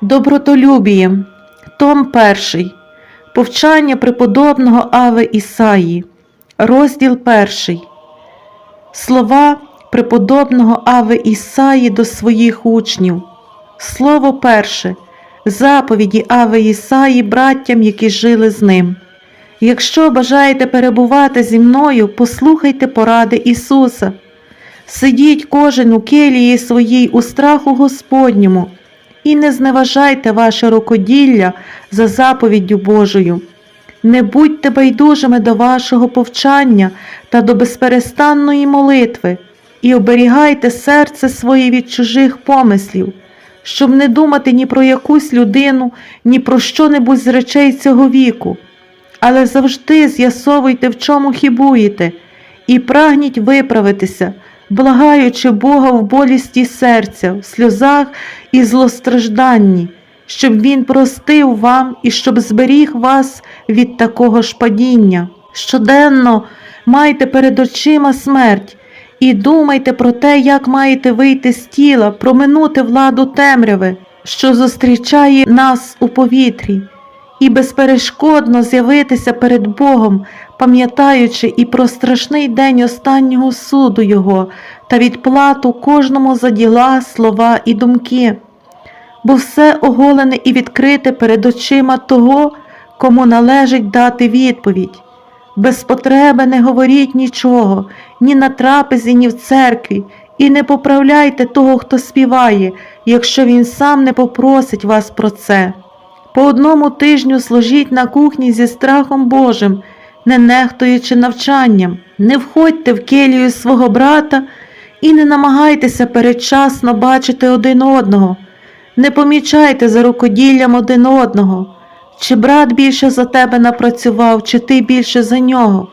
Добротолюбіє, Том 1. Повчання преподобного Ави Ісаї, розділ 1. Слова преподобного Ави Ісаї до своїх учнів. Слово перше. Заповіді Ави Ісаї браттям, які жили з ним. Якщо бажаєте перебувати зі мною, послухайте поради Ісуса. Сидіть кожен у келії своїй у страху Господньому, і не зневажайте ваше рукоділля за заповіддю Божою. Не будьте байдужими до вашого повчання та до безперестанної молитви, і оберігайте серце своє від чужих помислів, щоб не думати ні про якусь людину, ні про що-небудь з речей цього віку, але завжди з'ясовуйте, в чому хібуєте, і прагніть виправитися, благаючи Бога в болісті серця, в сльозах і злостражданні, щоб Він простив вам і щоб зберіг вас від такого ж падіння. Щоденно майте перед очима смерть і думайте про те, як маєте вийти з тіла, проминути владу темряви, що зустрічає нас у повітрі, і безперешкодно з'явитися перед Богом, пам'ятаючи і про страшний день останнього суду Його та відплату кожному за діла, слова і думки, бо все оголене і відкрите перед очима того, кому належить дати відповідь. Без потреби не говоріть нічого, ні на трапезі, ні в церкві, і не поправляйте того, хто співає, якщо він сам не попросить вас про це. По одному тижню служіть на кухні зі страхом Божим, не нехтуючи навчанням, не входьте в келію свого брата і не намагайтеся передчасно бачити один одного, не помічайте за рукоділлям один одного, чи брат більше за тебе напрацював, чи ти більше за нього.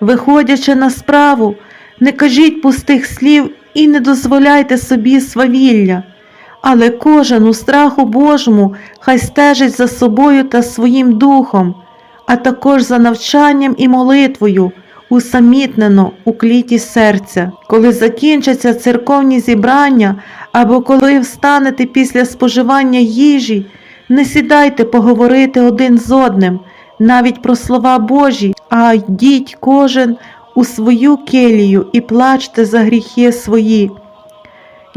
Виходячи на справу, не кажіть пустих слів і не дозволяйте собі свавілля, але кожен у страху Божому хай стежить за собою та своїм духом, а також за навчанням і молитвою, усамітнено у кліті серця. Коли закінчаться церковні зібрання або коли встанете після споживання їжі, не сідайте поговорити один з одним, навіть про слова Божі, а йдіть кожен у свою келію і плачте за гріхи свої.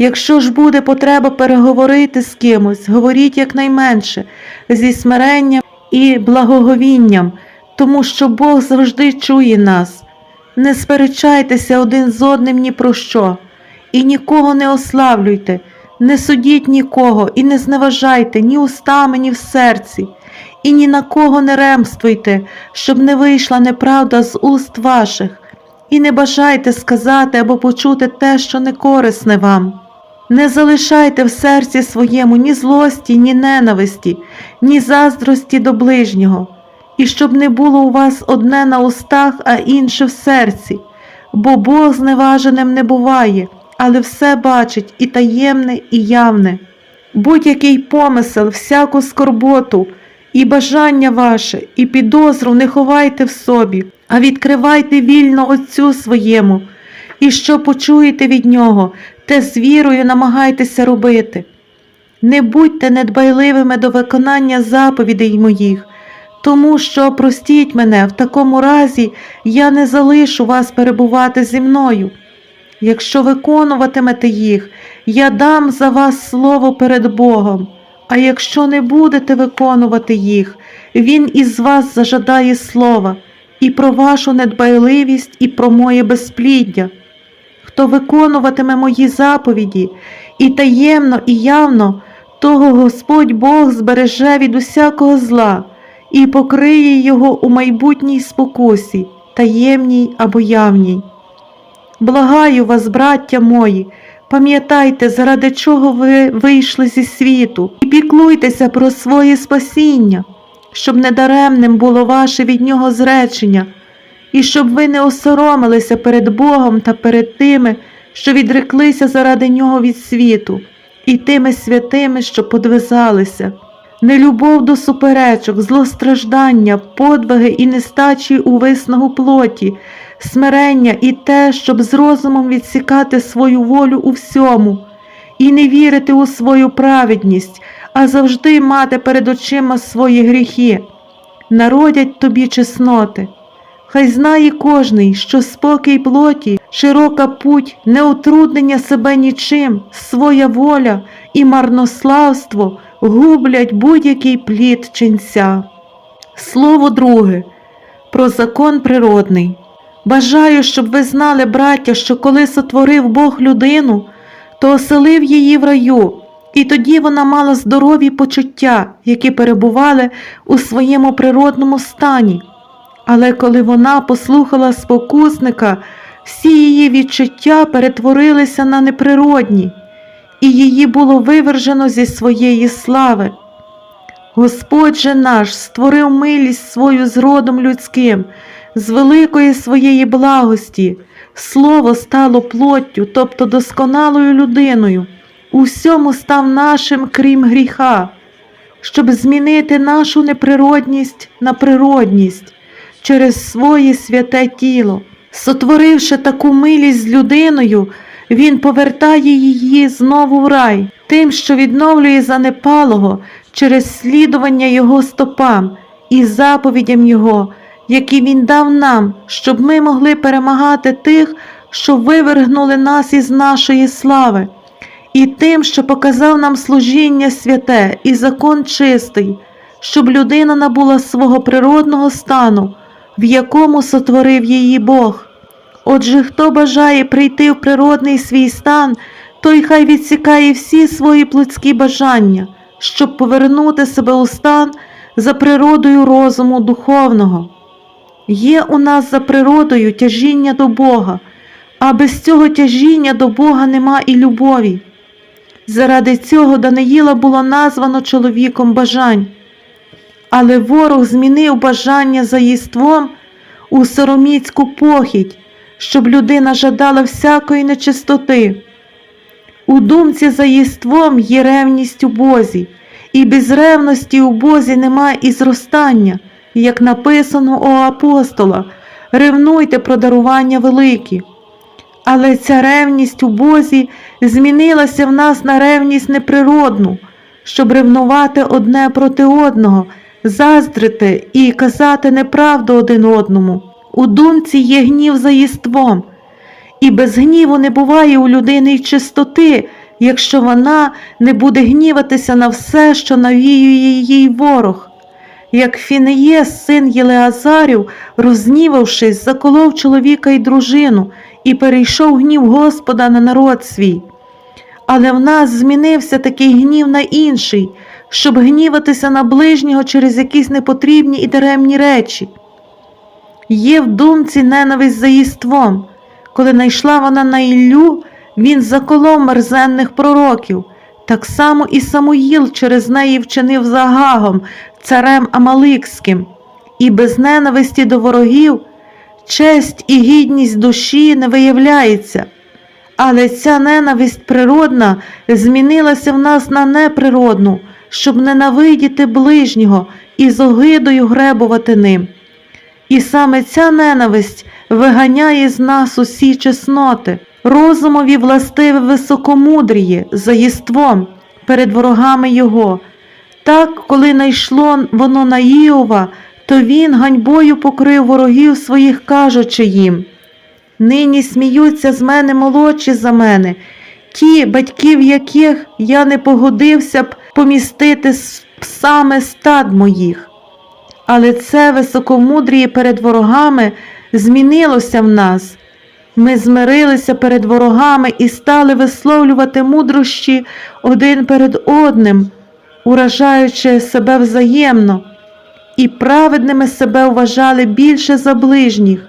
Якщо ж буде потреба переговорити з кимось, говоріть якнайменше, зі смиренням і благоговінням, тому що Бог завжди чує нас. Не сперечайтеся один з одним ні про що, і нікого не ославлюйте, не судіть нікого і не зневажайте ні устами, ні в серці, і ні на кого не ремствуйте, щоб не вийшла неправда з уст ваших, і не бажайте сказати або почути те, що не корисне вам. Не залишайте в серці своєму ні злості, ні ненависті, ні заздрості до ближнього, і щоб не було у вас одне на устах, а інше в серці, бо Бог зневаженим не буває, але все бачить і таємне, і явне. Будь-який помисел, всяку скорботу, і бажання ваше, і підозру не ховайте в собі, а відкривайте вільно Отцю своєму, і що почуєте від нього, те з вірою намагайтеся робити. Не будьте недбайливими до виконання заповідей моїх, тому що простіть мене, в такому разі я не залишу вас перебувати зі мною. Якщо виконуватимете їх, я дам за вас слово перед Богом, а якщо не будете виконувати їх, Він із вас зажадає слова і про вашу недбайливість, і про моє безпліддя. Хто виконуватиме мої заповіді і таємно, і явно, того Господь Бог збереже від усякого зла і покриє його у майбутній спокусі, таємній або явній. Благаю вас, браття мої, пам'ятайте, заради чого ви вийшли зі світу, і піклуйтеся про своє спасіння, щоб недаремним було ваше від нього зречення, і щоб ви не осоромилися перед Богом та перед тими, що відреклися заради нього від світу, і тими святими, що подвизалися. Нелюбов до суперечок, злостраждання, подвиги і нестачі у виснагу плоті, смирення і те, щоб з розумом відсікати свою волю у всьому, і не вірити у свою праведність, а завжди мати перед очима свої гріхи. Народять тобі чесноти. Хай знає кожний, що спокій плоті, широка путь, неутруднення себе нічим, своя воля і марнославство гублять будь-який плід ченця. Слово друге про закон природний. Бажаю, щоб ви знали, браття, що коли сотворив Бог людину, то оселив її в раю, і тоді вона мала здорові почуття, які перебували у своєму природному стані. Але коли вона послухала спокусника, всі її відчуття перетворилися на неприродні, і її було вивержено зі своєї слави. Господь же наш створив милість свою з родом людським, з великої своєї благості, слово стало плоттю, тобто досконалою людиною, у всьому став нашим, крім гріха, щоб змінити нашу неприродність на природність через своє святе тіло. Сотворивши таку милість з людиною, він повертає її знову в рай, тим, що відновлює занепалого через слідування Його стопам і заповідям Його, які Він дав нам, щоб ми могли перемагати тих, що вивергнули нас із нашої слави, і тим, що показав нам служіння святе і закон чистий, щоб людина набула свого природного стану, в якому сотворив її Бог. Отже, хто бажає прийти в природний свій стан, той хай відсікає всі свої плотські бажання, щоб повернути себе у стан за природою розуму духовного. Є у нас за природою тяжіння до Бога, а без цього тяжіння до Бога нема і любові. Заради цього Даниїла було названо чоловіком бажань. Але ворог змінив бажання за їством у сороміцьку похідь, щоб людина жадала всякої нечистоти. У думці за їством є ревність у Бозі, і без ревності у Бозі немає і зростання, як написано у апостола, ревнуйте про дарування великі. Але ця ревність у Бозі змінилася в нас на ревність неприродну, щоб ревнувати одне проти одного, заздрити і казати неправду один одному. У думці є гнів за їством, і без гніву не буває у людини й чистоти, якщо вона не буде гніватися на все, що навіює їй ворог. Як Фінеєс, син Єлеазарів, рознівавшись, заколов чоловіка й дружину і перейшов гнів Господа на народ свій. Але в нас змінився такий гнів на інший, щоб гніватися на ближнього через якісь непотрібні і даремні речі. Є в думці ненависть за їством. Коли найшла вона на Іллю, він заколов мерзенних пророків. Так само і Самуїл через неї вчинив за Гагом, царем Амаликським, і без ненависті до ворогів честь і гідність душі не виявляється. Але ця ненависть природна змінилася в нас на неприродну, щоб ненавидіти ближнього і з огидою гребувати ним. І саме ця ненависть виганяє з нас усі чесноти, розумові властиве високомудріє за єством перед ворогами його. Так, коли найшло воно на Іова, то він ганьбою покрив ворогів своїх, кажучи їм Нині сміються з мене молодші за мене, ті, батьків яких я не погодився б помістити з псами стад моїх. Але це високомудріє перед ворогами змінилося в нас. Ми змирилися перед ворогами і стали висловлювати мудрощі один перед одним, уражаючи себе взаємно, і праведними себе вважали більше за ближніх.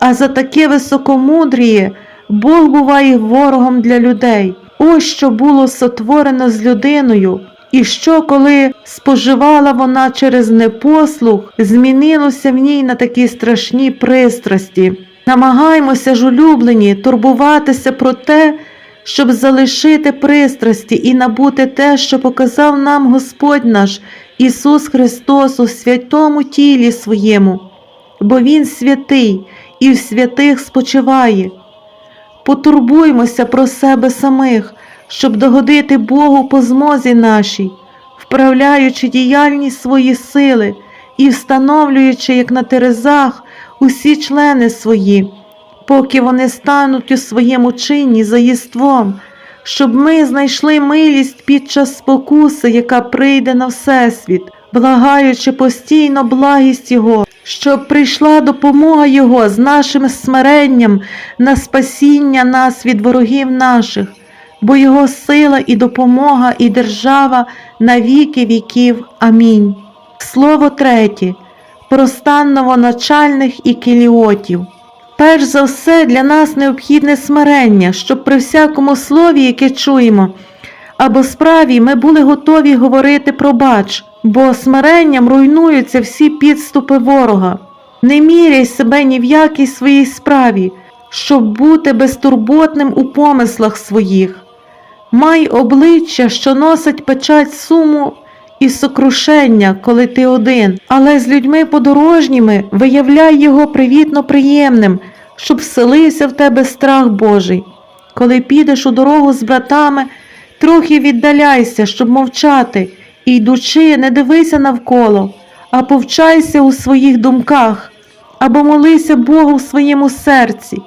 А за таке високомудріє Бог буває ворогом для людей. Ось що було сотворено з людиною, і що, коли споживала вона через непослух, змінилося в ній на такі страшні пристрасті. Намагаймося ж, улюблені, турбуватися про те, щоб залишити пристрасті і набути те, що показав нам Господь наш Ісус Христос у святому тілі своєму, бо Він святий і в святих спочиває. Потурбуймося про себе самих, щоб догодити Богу по змозі нашій, вправляючи діяльність свої сили і встановлюючи, як на терезах, усі члени свої, поки вони стануть у своєму чині за єством, щоб ми знайшли милість під час спокуси, яка прийде на всесвіт, благаючи постійно благість Його, щоб прийшла допомога Його з нашим смиренням на спасіння нас від ворогів наших, бо Його сила і допомога, і держава на віки віків. Амінь. Слово третє. Про стан новоначальних і кіліотів. Перш за все, для нас необхідне смирення, щоб при всякому слові, яке чуємо, або справі ми були готові говорити про бач, бо смиренням руйнуються всі підступи ворога. Не міряй себе ні в якій своїй справі, щоб бути безтурботним у помислах своїх. Май обличчя, що носить печать суму і сокрушення, коли ти один, але з людьми подорожніми виявляй його привітно приємним, щоб вселився в тебе страх Божий. Коли підеш у дорогу з братами, трохи віддаляйся, щоб мовчати, і йдучи, не дивися навколо, а повчайся у своїх думках, або молися Богу в своєму серці.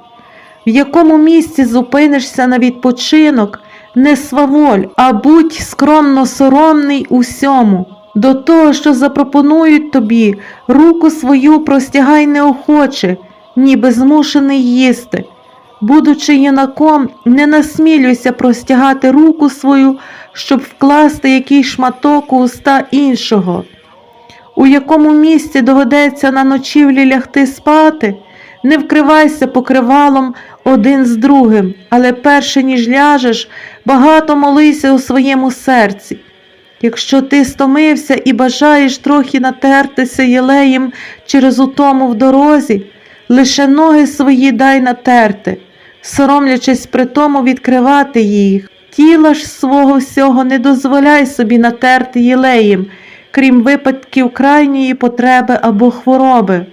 В якому місці зупинишся на відпочинок, не сваволь, а будь скромно соромний усьому. До того, що запропонують тобі, руку свою простягай неохоче, ніби змушений їсти. Будучи юнаком, не насмілюйся простягати руку свою, щоб вкласти якийсь шматок у уста іншого. У якому місці доведеться на ночівлі лягти спати, не вкривайся покривалом один з другим, але перше ніж ляжеш, багато молися у своєму серці. Якщо ти стомився і бажаєш трохи натертися єлеєм через утому в дорозі, лише ноги свої дай натерти, соромлячись при тому відкривати їх. Тіла ж свого всього не дозволяй собі натерти єлеєм, крім випадків крайньої потреби або хвороби.